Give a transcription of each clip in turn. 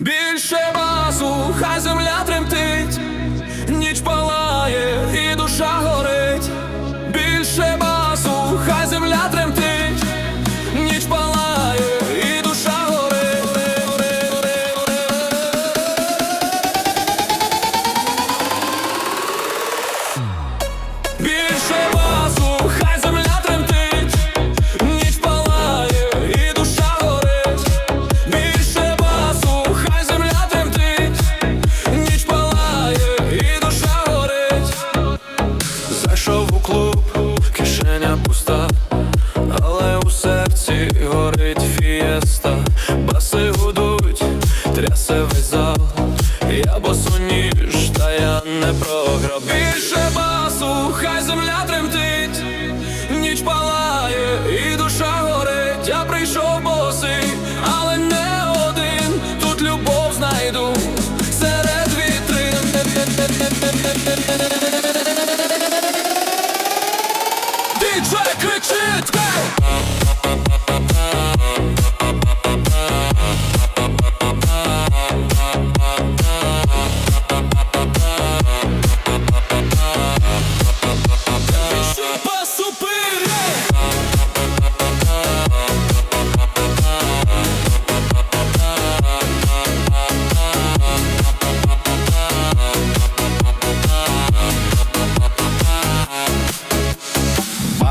Більше басу, хай земля тремтить, але у серці горить фієста, баси гудуть, трясе весь зал. Я босоніж, та я не програв. Більше басу, хай земля тремтить, ніч палає і душа горить. Я прийшов босий, але не один. Тут любов знайду серед вітрин.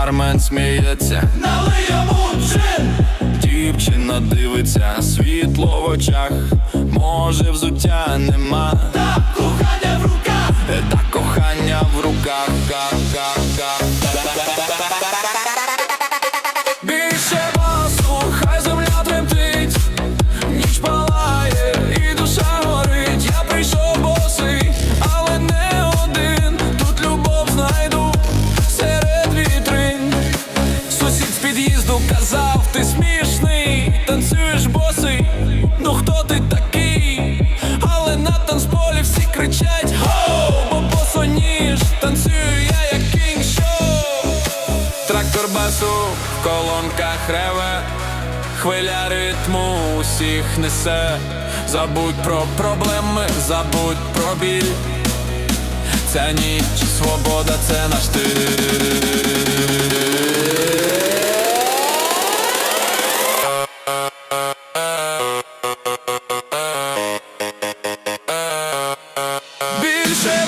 Бармен сміється, налий йому джин Дівчина дивиться, світло в очах, може взуття нема. Та кохання в руках, та кохання в руках. Ка, ка, ка. В колонках реве, хвиля ритму усіх несе. Забудь про проблеми, забудь про біль. Ця ніч, свобода, це наш стиль. Більше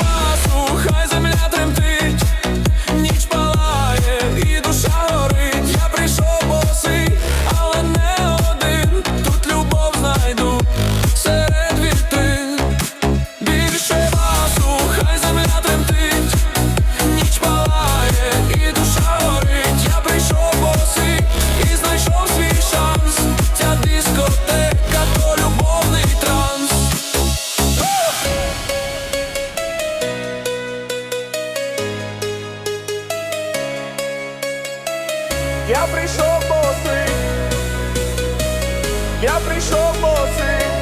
Я прийшов босий, я прийшов босий.